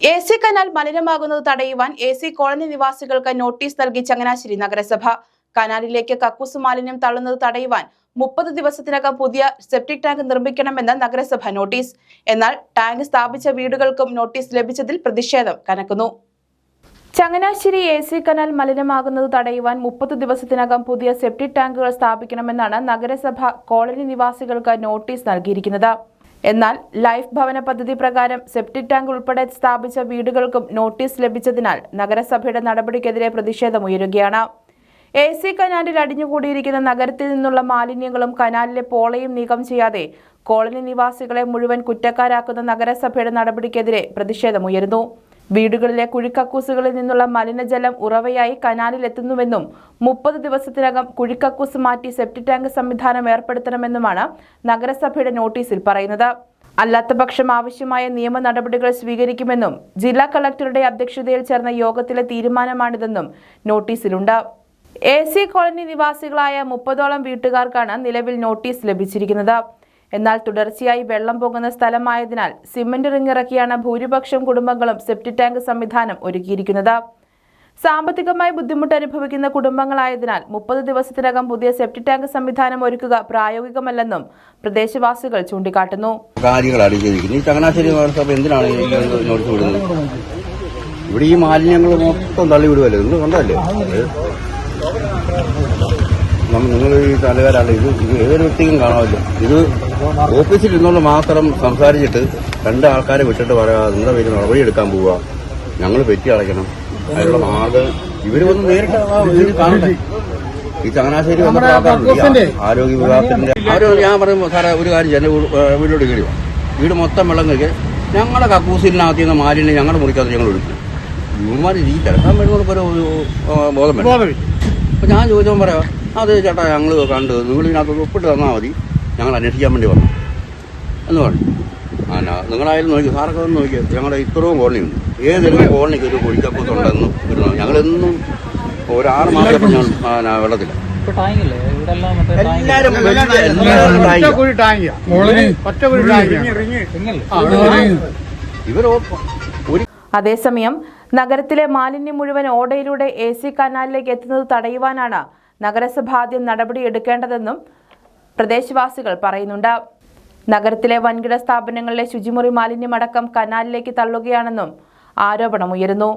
A C canal മലിനമാകുന്നത് തടയുവാൻ A C colony നിവാസികൾക്ക് നോട്ടീസ് നൽകി ചങ്ങനാശ്ശേരി നഗരസഭ. കനാലിലേക്ക് കക്കൂസ് മാലിന്യം തള്ളുന്നത് തടയുവാൻ മുപ്പത് ദിവസത്തിനകം പുതിയ സെപ്റ്റിക് ടാങ്ക് നിർമ്മിക്കണമെന്ന് നഗരസഭ നോട്ടീസ്. എന്നാൽ ടാങ്ക് സ്ഥാപിച്ച വീടുകൾക്കും നോട്ടീസ് ലഭിച്ചതിൽ പ്രതിഷേധം കനക്കുന്നു. ചങ്ങനാശ്ശേരി എ സി കനാൽ മലിനമാകുന്നത് തടയുവാൻ മുപ്പത് ദിവസത്തിനകം പുതിയ സെപ്റ്റിക് ടാങ്കുകൾ സ്ഥാപിക്കണമെന്നാണ് നഗരസഭ കോളനി നിവാസികൾക്ക് നോട്ടീസ് നൽകിയിരിക്കുന്നത്. എന്നാൽ ലൈഫ് ഭവന പദ്ധതി പ്രകാരം സെപ്റ്റിക് ടാങ്ക് ഉൾപ്പെടെ സ്ഥാപിച്ച വീടുകൾക്കും നോട്ടീസ് ലഭിച്ചതിനാൽ നഗരസഭയുടെ നടപടിക്കെതിരെ പ്രതിഷേധമുയരുകയാണ് എ സി കനാലിൽ അടിഞ്ഞുകൂടിയിരിക്കുന്ന നഗരത്തിൽ നിന്നുള്ള മാലിന്യങ്ങളും കനാലിലെ പോളയും നീക്കം ചെയ്യാതെ കോളനി നിവാസികളെ മുഴുവൻ കുറ്റക്കാരാക്കുന്ന നഗരസഭയുടെ നടപടിക്കെതിരെ പ്രതിഷേധമുയരുന്നു വീടുകളിലെ കുഴിക്കക്കൂസുകളിൽ നിന്നുള്ള മലിനജലം ഉറവയായി കനാലിലെത്തുന്നുവെന്നും മുപ്പത് ദിവസത്തിനകം കുഴിക്കക്കൂസ് മാറ്റി സെപ്റ്റി ടാങ്ക് സംവിധാനം ഏർപ്പെടുത്തണമെന്നുമാണ് നഗരസഭയുടെ നോട്ടീസിൽ പറയുന്നത്. അല്ലാത്തപക്ഷം ആവശ്യമായ നിയമ നടപടികൾ സ്വീകരിക്കുമെന്നും ജില്ലാ കളക്ടറുടെ അധ്യക്ഷതയിൽ ചേർന്ന യോഗത്തിലെ തീരുമാനമാണിതെന്നും നോട്ടീസിലുണ്ട്. എ സി കോളനി നിവാസികളായ മുപ്പതോളം വീട്ടുകാർക്കാണ് നിലവിൽ നോട്ടീസ് ലഭിച്ചിരിക്കുന്നത്. എന്നാൽ തുടർച്ചയായി വെള്ളം പോകുന്ന സ്ഥലമായതിനാൽ സിമന്റ് റിങ്ങിറക്കിയാണ് ഭൂരിപക്ഷം കുടുംബങ്ങളും സെപ്റ്റി ടാങ്ക് സംവിധാനം ഒരുക്കിയിരിക്കുന്നത്. സാമ്പത്തികമായി ബുദ്ധിമുട്ട് അനുഭവിക്കുന്ന കുടുംബങ്ങളായതിനാൽ മുപ്പത് ദിവസത്തിനകം പുതിയ സെപ്റ്റി ടാങ്ക് സംവിധാനം ഒരുക്കുക പ്രായോഗികമല്ലെന്നും പ്രദേശവാസികൾ ചൂണ്ടിക്കാട്ടുന്നു. ഇവിടെ ഈ മാലിന്യങ്ങൾ മൊത്തം തള്ളി വിടുവല്ലേ നിങ്ങൾ കണ്ടല്ലേ നിങ്ങൾ ഈ തലകാരാണ് ഇത് ഇത് ഏതൊരു വ്യക്തിക്കും കാണാമല്ലോ. ഇത് ഓഫീസിൽ ഇരുന്നുകൊണ്ട് മാത്രം സംസാരിച്ചിട്ട് രണ്ട് ആൾക്കാരെ വിട്ടിട്ട് പറയാ നിങ്ങളുടെ പേര്? നടപടി എടുക്കാൻ പോവുക ഞങ്ങൾ പെറ്റി അടയ്ക്കണം. അതിനുള്ള മാർഗം ഇവർ വന്ന് നേരിട്ട് ആ ഇത് കാണട്ടെ. ഈ ചങ്ങനാശ്ശേരി വന്ന ആരോഗ്യ വിഭാഗത്തിന്റെ ആരോഗ്യ ഞാൻ പറയുമ്പോൾ സാറേ ഒരു കാര്യം എന്റെ വീട്ടിലോട്ട് കയറി. വീട് മൊത്തം വെള്ളം കഴിക്കുക ഞങ്ങളുടെ കക്കൂസിനകത്ത് നിന്ന് മാലിന്യം ഞങ്ങളുടെ മുറിക്കകത്ത് ഞങ്ങൾ ഒഴിക്കും. ഇവന്മാർ ഈ കിടക്കാൻ വേണ്ടി ഒരു ബോധം വേണം. അപ്പൊ ഞാൻ ചോദിച്ചോ പറയാം അത് ചേട്ടാ ഞങ്ങൾ കണ്ടു നിങ്ങൾ ഇതിനകത്ത് ഒപ്പിട്ട് തന്നാൽ മതി. ഞങ്ങൾ അന്വേഷിക്കാൻ വേണ്ടി വന്നു. എന്ന് പറഞ്ഞു. ആ നിങ്ങളായാലും നോക്കി സാറൊക്കെ ഒന്ന് നോക്കിയത് ഞങ്ങളുടെ ഇത്രയും കോളനി ഉണ്ട്. ഏതെങ്കിലും കോളനിക്ക് ഒരു കുഴിക്കപ്പുറത്തുണ്ടെന്നും ഇരുന്നു ഞങ്ങളെന്നും ഒരാറ് മാസം ഞങ്ങൾ വെള്ളത്തില്ല ഒരു അതേസമയം നഗരത്തിലെ മാലിന്യം മുഴുവൻ ഓടയിലൂടെ എ സി കനാലിലേക്ക് എത്തുന്നത് തടയുവാനാണ് നഗരസഭ ആദ്യം നടപടിയെടുക്കേണ്ടതെന്നും പ്രദേശവാസികൾ പറയുന്നുണ്ട്. നഗരത്തിലെ വൻകിട സ്ഥാപനങ്ങളിലെ ശുചിമുറി മാലിന്യമടക്കം കനാലിലേക്ക് തള്ളുകയാണെന്നും ആരോപണമുയരുന്നു.